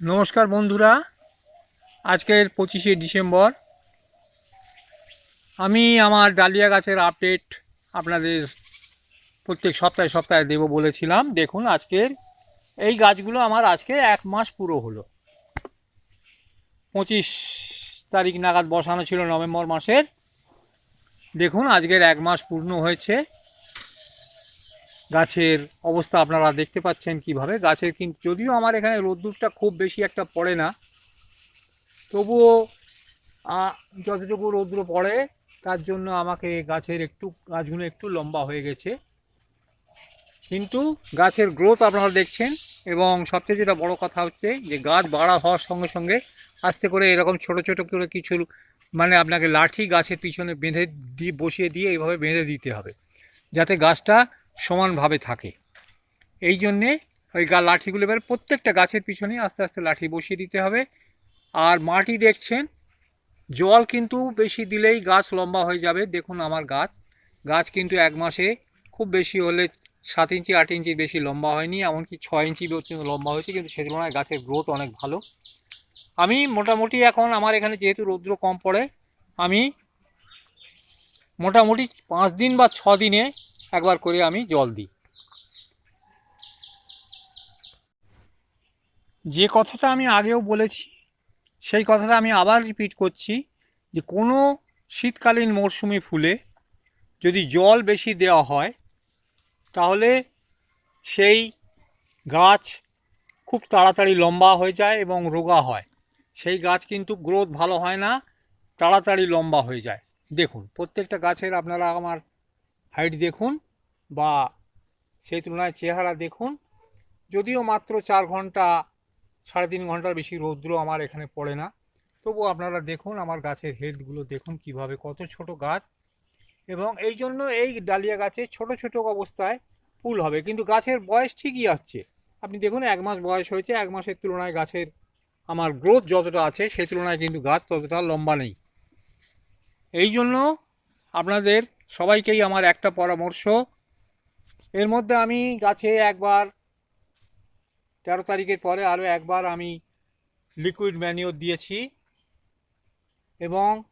নমস্কার বন্ধুরা। আজকের পঁচিশে ডিসেম্বর। আমি আমার ডালিয়া গাছের আপডেট আপনাদের প্রত্যেক সপ্তাহে সপ্তাহে দেব বলেছিলাম। দেখুন, আজকের এই গাছগুলো আমার আজকে এক মাস পুরো হলো। পঁচিশ তারিখ নাগাদ বসানো ছিল নভেম্বর মাসের। দেখুন, আজকের এক মাস পূর্ণ হয়েছে। গাছের অবস্থা আপনারা দেখতে পাচ্ছেন কীভাবে। গাছের কিন্তু যদিও আমার এখানে রোদ্দুরটা খুব বেশি একটা পড়ে না, তবুও যতটুকু রৌদ্র পড়ে, তার জন্য আমাকে গাছের একটু, গাছগুলো একটু লম্বা হয়ে গেছে। কিন্তু গাছের গ্রোথ আপনারা দেখছেন এবং সবচেয়ে যেটা বড় কথা হচ্ছে যে গাছ বাড়া হওয়ার সঙ্গে সঙ্গে আস্তে করে এরকম ছোট ছোট করে কিছু মানে আপনাকে লাঠি গাছের পিছনে বেঁধে দিয়ে বসিয়ে দিয়ে এইভাবে বেঁধে দিতে হবে। যাতে গাছটা সমানভাবে থাকে। এই জন্যে ওই গা লাঠিগুলো এবার প্রত্যেকটা গাছের পিছনে আস্তে আস্তে লাঠি বসিয়ে দিতে হবে। আর মাটি দেখছেন, জল কিন্তু বেশি দিলেই গাছ লম্বা হয়ে যাবে। দেখুন আমার গাছ গাছ কিন্তু এক মাসে খুব বেশি হলে সাত ইঞ্চি, আট ইঞ্চি বেশি লম্বা হয়নি, এমনকি ছয় ইঞ্চি পর্যন্ত লম্বা হয়েছে, কিন্তু সে তুলনায় গাছের গ্রোথ অনেক ভালো। আমি মোটামুটি এখন আমার এখানে যেহেতু রৌদ্র কম পড়ে, আমি মোটামুটি পাঁচ দিন বা ছ দিনে একবার করে আমি জল দিই। যে কথাটা আমি আগেও বলেছি, সেই কথাটা আমি আবার রিপিট করছি যে কোনো শীতকালীন মরশুমি ফুলে যদি জল বেশি দেওয়া হয়, তাহলে সেই গাছ খুব তাড়াতাড়ি লম্বা হয়ে যায় এবং রোগা হয়। সেই গাছ কিন্তু গ্রোথ ভালো হয় না, তাড়াতাড়ি লম্বা হয়ে যায়। দেখুন, প্রত্যেকটা গাছের আপনারা আমার হাইট দেখুন বা সেই তুলনায় চেহারা দেখুন। যদিও মাত্র চার ঘণ্টা, সাড়ে তিন ঘণ্টার বেশি রৌদ্র আমার এখানে পড়ে না। তবু আপনারা দেখুন আমার গাছের হেলথগুলো দেখুন কীভাবে কত ছোট গাছ। এবং এই জন্য এই ডালিয়া গাছে ছোট ছোট অবস্থায় ফুল হবে। কিন্তু গাছের বয়স ঠিকই আসছে। আপনি দেখুন এক মাস বয়স হয়েছে, এক মাসের তুলনায় গাছের আমার গ্রোথ যতটা আছে সেই তুলনায় কিন্তু গাছ ততটা লম্বা নেই। এই জন্য আপনাদের সবাইকেই আমার একটা পরামর্শ। এর মধ্যে আমি গাছে একবার, তেরো তারিখের পরে আরও একবার আমি লিকুইড ম্যানিওর দিয়েছি এবং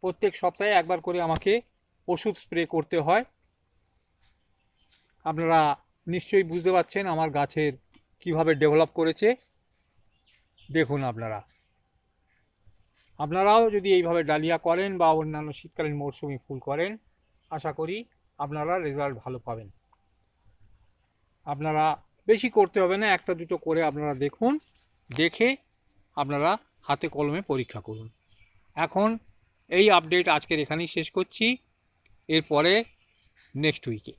প্রত্যেক সপ্তাহে একবার করে আমাকে ওষুধ স্প্রে করতে হয়। আপনারা নিশ্চয়ই বুঝতে পারছেন আমার গাছের কীভাবে ডেভেলপ করেছে। দেখুন আপনারা। আপনারাও যদি এইভাবে ডালিয়া করেন বা অন্যান্য শীতকালীন মরশুমি ফুল করেন, আশা করি আপনারা রেজাল্ট ভালো পাবেন। আপনারা বেশি করতে হবে না, একটা দুটো করে আপনারা দেখুন, দেখে আপনারা হাতে কলমে পরীক্ষা করুন। এখন এই আপডেট আজকের এখানেই শেষ করছি। এরপরে নেক্সট উইকে